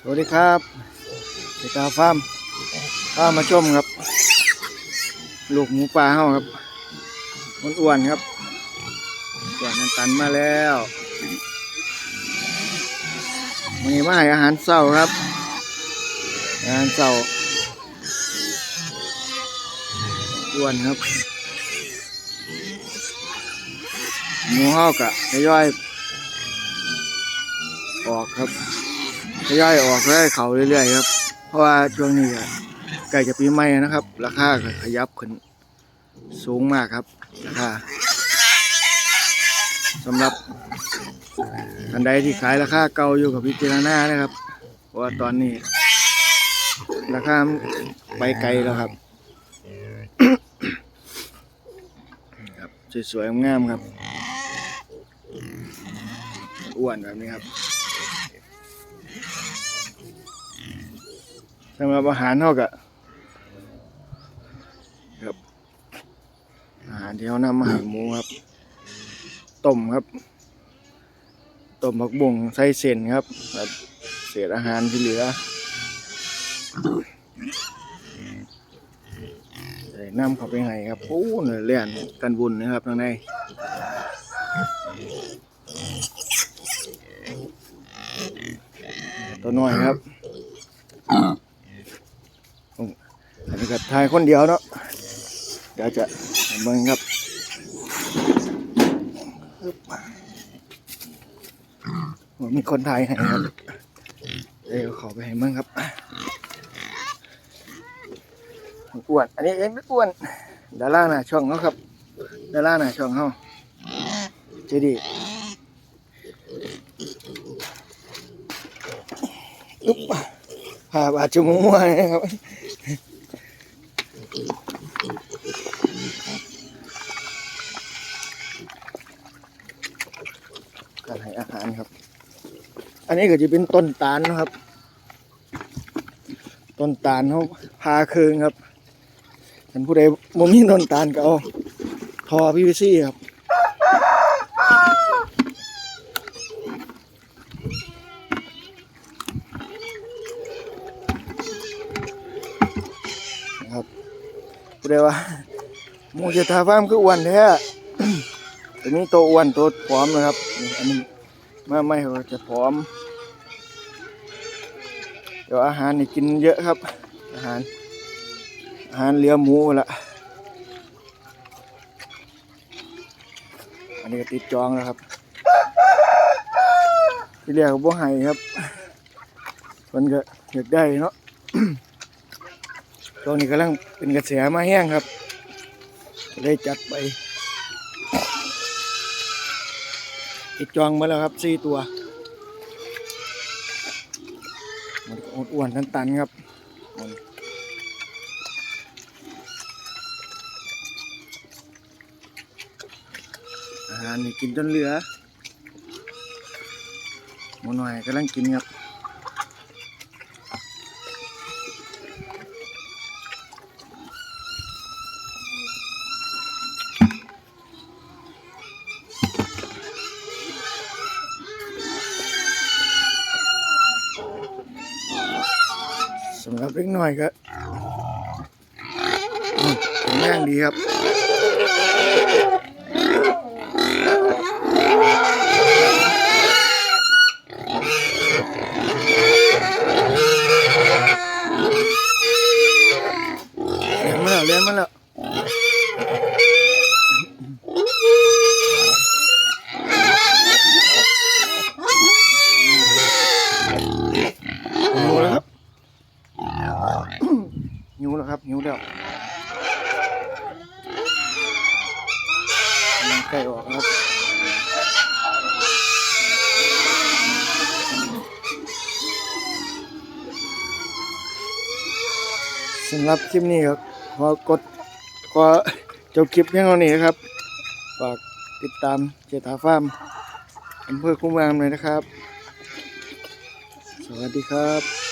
สวัสดีครับเจตาฟาร์มข้ามาชมครับ ลูกหมูป่าเฮาครับมันอ้วนครับอ้วนมันตันมาแล้ววันนี้มาให้อาหารเศร้าครับ อาหารเศร้าอ้วนครับหมูเฮากะทยอยออกครับ ทยอยออกแล้เขาเรื่อยๆครับ เพราะว่าช่วงนี้ใกล้จะปีใหม่นะครับ ราคาขยับขึ้นสูงมากครับราคาสำหรับอันใดที่ขายราคาเก่าอยู่กับพิจารณานะครับ เพราะว่าตอนนี้ ราคาไปไกลแล้วครับครับสวยๆงามครับอ้วนแบบนี้ครับ สำหรับอาหารเท่ากับครับอาหารที่เขานำมาให้หมูครับต้มครับต้มผักบุ้งใส่เส้นครับแล้วเศษอาหารที่เหลือใส่น้ำเข้าไปให้ครับโอ้เนื้อเลี่ยนกันบุญนะครับทางในตัวน้อยครับ อันนี้ก็ถ่ายคนเดียวเนาะเดี๋ยวจะเบิ่งครับว่ามีคนถ่ายให้ครับเดี๋ยวขอไปให้เบิ่งครับอ้วนอันนี้เองไม่อ้วนดาราหน้าช่องเขาครับดาราหน้าช่องเขาเจดีอุ๊บภาพอาจจะมัวๆนะครับ การให้อาหารครับ อันนี้ก็จะเป็นต้นตาลนะครับ ต้นตาลเขาพาคืนครับท่านผู้ใดบ่มีต้นตาลก็เอาทอพีวีซีครับครับผู้ใดว่ามูจะทาฟ้ามคืออ้วนแท้ตัวนี้ตัวอ้วนตัวผอมนะครับ อันนี้ เมาไม่เขาจะผอม เดี๋ยวอาหารนี่กินเยอะครับ อาหาร อาหารเหลือหมูละอันนี้ก็ติดจองแล้วครับ ที่เรียกว่าบ่ให้ครับมันก็อยากได้เนาะตอนนี้กำลังเป็นกระแสมาแห้งครับได้จัดไป ติดจองมาแล้วครับสี่ตัว มันก็อ้วนๆตันๆครับอาหารนี่กินจนเหลือหมูหน่อยกำลังกินครับำหรับเล็กน้อยก็อืมแข็งแรงดีครับเลี้ยงมาแล้วเลี้ยงมาแล้วหิวแล้วครับ หิวแล้วครับหิวแล้ว กำลังใกล้ออกครับสำหรับคลิปนี้ครับขอกดขอจบคลิปเพียงเท่านี้นะครับฝากติดตามเจตาฟาร์มอำเภอคุ้มเมืองเลยนะครับ สวัสดีครับ